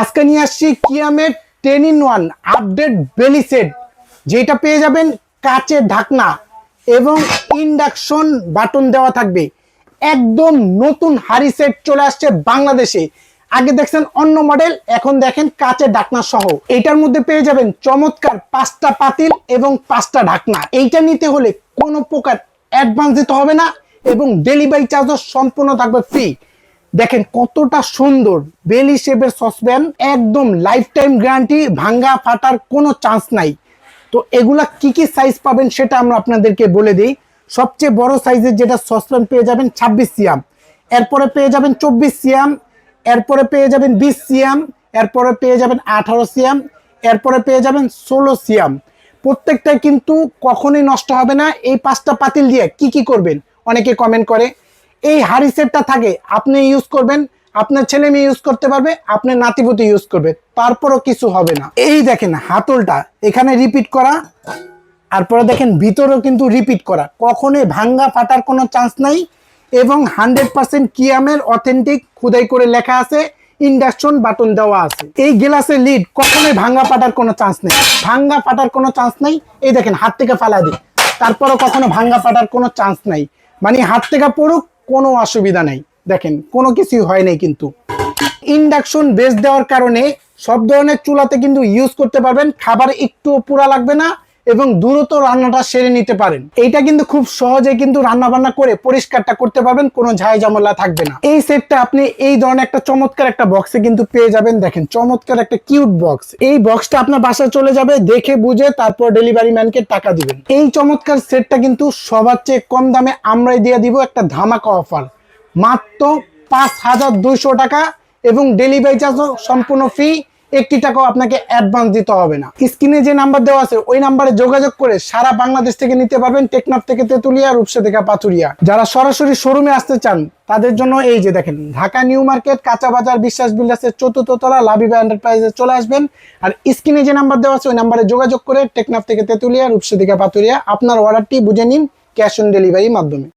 আজকে নিয়ে আসছি কিয়ামের ten in one update belly set যেটা পেয়ে যাবেন কাচের ঢাকনা এবং ইন্ডাকশন বাটন দেওয়া থাকবে। একদম নতুন হাড়ি সেট চলে আসছে বাংলাদেশে। আগে দেখছেন অন্য মডেল এখন দেখেন কাচের ঢাকনা সহ। এইটার মধ্যে পেয়ে যাবেন চমৎকার পাঁচটা পাতিল এবং পাঁচটা ঢাকনা। এইটা নিতে হলে কোনো প্রকার অ্যাডভান্স দিতে হবে না এবং ডেলিভারি চার্জও সম্পূর্ণ থাকবে ফ্রি দেখেন কতটা সুন্দর বেলি শেপের সসপ্যান, একদম লাইফ টাইম গ্যারান্টি ভাঙ্গা ফাটার কোনো চান্স নাই। তো এগুলা কি কি সাইজ পাবেন সেটা আমরা আপনাদেরকে বলে দিই। সবচেয়ে বড় সাইজের যেটা সসপ্যান পেয়ে যাবেন ছাব্বিশ সিয়াম। এরপরে পেয়ে যাবেন চব্বিশ সিয়াম, এরপরে পেয়ে যাবেন বিশ সিয়াম, এরপরে পেয়ে যাবেন আঠারো সিয়াম, এরপরে পেয়ে যাবেন ষোলো সিয়াম। প্রত্যেকটাই কিন্তু কখনোই নষ্ট হবে না। এই পাঁচটা পাতিল দিয়ে কি কি করবেন? অনেকে কমেন্ট করে এই হাড়ি সেটটা থাকে, আপনি ইউজ করবেন, আপনার ছেলে মেয়ে ইউজ করতে পারবে, আপনার নাতিপুতি ইউজ করবে, তারপরও কিছু হবে না। এই দেখেন হাতলটা, এখানে রিপিট করা, তারপরে দেখেন ভিতরেও কিন্তু রিপিট করা। কখনোই ভাঙ্গা ফাটার কোনো চান্স নাই এবং হান্ড্রেড পার্সেন্ট কিয়ামের অথেন্টিক খুদাই করে লেখা আছে ইন্ডাকশন বাটন দেওয়া আছে। এই গ্লাসের লিড কখনোই ভাঙ্গা ফাটার কোনো চান্স নেই। ভাঙ্গা ফাটার কোনো চান্স নাই। এই দেখেন হাত থেকে ফালা দিই। তারপরও কখনো ভাঙ্গা ফাটার কোনো চান্স নাই। মানে হাত থেকে পড়ুক কোনো অসুবিধা নেই। দেখেন, কোনো কিছুই হয় নাই কিন্তু। ইন্ডাকশন বেস দেওয়ার কারণে সব ধরনের চুলাতে কিন্তু ইউজ করতে পারবেন। খাবার একটু পুরা লাগবে না। এবং দ্রুত রান্নাটা সেরে নিতে পারেন। এইটা কিন্তু খুব সহজে কিন্তু রান্না বান্না করে পরিষ্কারটা করতে পারবেন, কোনো ঝাই ঝামেলা থাকবে না। এই সেটটা আপনি এই ধরনের একটা চমৎকার একটা বক্সে কিন্তু পেয়ে যাবেন। দেখেন, চমৎকার একটা কিউট বক্স এই বক্সটা আপনার বাসায় চলে যাবে, দেখে বুঝে তারপর ডেলিভারি ম্যানকে টাকা দিবেন। এই চমৎকার সেটটা কিন্তু সবার চেয়ে কম দামে আমরাই দিয়ে দিব একটা ধামাকা অফার মাত্র পাঁচ হাজার দুইশো টাকা এবং ডেলিভারি চার্জও সম্পূর্ণ ফ্রি একটি টাকাও আপনাকে অ্যাডভান্স দিতে হবে না। স্ক্রিনে যে নাম্বার দেওয়া আছে, ওই নাম্বারে যোগাযোগ করে সারা বাংলাদেশ থেকে নিতে পারবেন টেকনাফ থেকে তেতুলিয়া, রূপসা থেকে পাথুরিয়া। যারা সরাসরি শোরুমে আসতে চান, তাদের জন্য এই যে দেখেন, ঢাকা নিউ মার্কেট, কাঁচা বাজার, বিশ্বাস বিল্ডার্সের চতুর্থ তলা লাভিবা এন্টারপ্রাইজে চলে আসবেন। আর স্ক্রিনে যে নাম্বার দেওয়া আছে, ওই নাম্বারে যোগাযোগ করে টেকনাফ থেকে তেতুলিয়া, রূপসা থেকে পাথুরিয়া, আপনার অর্ডারটি বুঝে নিন ক্যাশ অন ডেলিভারির মাধ্যমে।